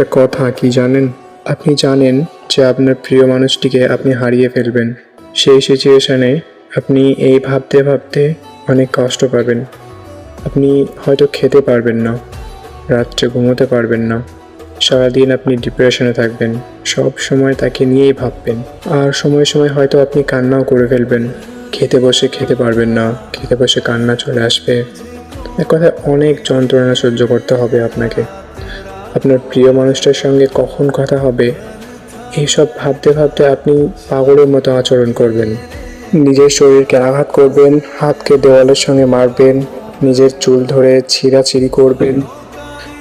একটা কথা কি জানেন? আপনি জানেন যে আপনার প্রিয় মানুষটিকে আপনি হারিয়ে ফেলবেন। সেই সিচুয়েশানে আপনি এই ভাবতে ভাবতে অনেক কষ্ট পাবেন। আপনি হয়তো খেতে পারবেন না, রাত্রে ঘুমোতে পারবেন না, সারাদিন আপনি ডিপ্রেশনে থাকবেন, সব সময় তাকে নিয়েই ভাববেন। আর সময় সময় হয়তো আপনি কান্নাও করে ফেলবেন। খেতে বসে খেতে পারবেন না, খেতে বসে কান্না চলে আসবে। এক কথায় অনেক যন্ত্রণা সহ্য করতে হবে আপনাকে। আপনার প্রিয় মানুষটার সঙ্গে কখন কথা হবে? এইসব ভাবতে ভাবতে আপনি পাগলের মতো আচরণ করবেন। নিজের শরীরকে আঘাত করবেন, হাতকে দেওয়ালের সঙ্গে মারবেন, নিজের চুল ধরে ছিঁড়াছিঁড়ি করবেন,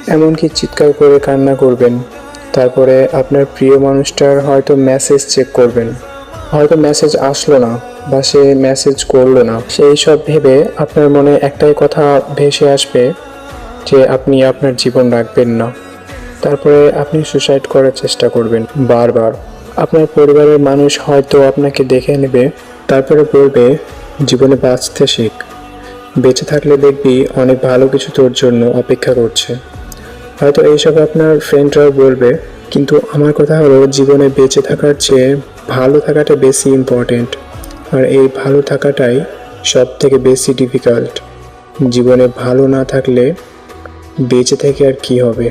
এমনকি চিৎকার করে কান্না করবেন। তারপরে আপনার প্রিয় মানুষটার হয়তো মেসেজ চেক করবেন। হয়তো মেসেজ আসলো না বা সে মেসেজ করল না। সেই সব ভেবে আপনার মনে একটাই কথা ভেসে আসবে যে আপনি আপনার জীবন রাখবেন না। তারপরে আপনি সুসাইড করার চেষ্টা করবেন, বারবার। আপনার পরিবারের মানুষ হয়তো আপনাকে দেখে নেবে, তারপরে বলবে, জীবনে বাঁচতে শিখ। বেঁচে থাকলে দেখবি অনেক ভালো কিছু তোর জন্য অপেক্ষা করছে। হয়তো এইসব আপনার ফ্রেন্ডরাও বলবে, কিন্তু আমার কথা হলো জীবনে বেঁচে থাকার চেয়ে ভালো থাকাটা বেশি ইম্পর্টেন্ট আর এই ভালো থাকাটাই সব থেকে বেশি ডিফিকাল্ট জীবনে ভালো না থাকলে বেঁচে থেকে আর কি হবে?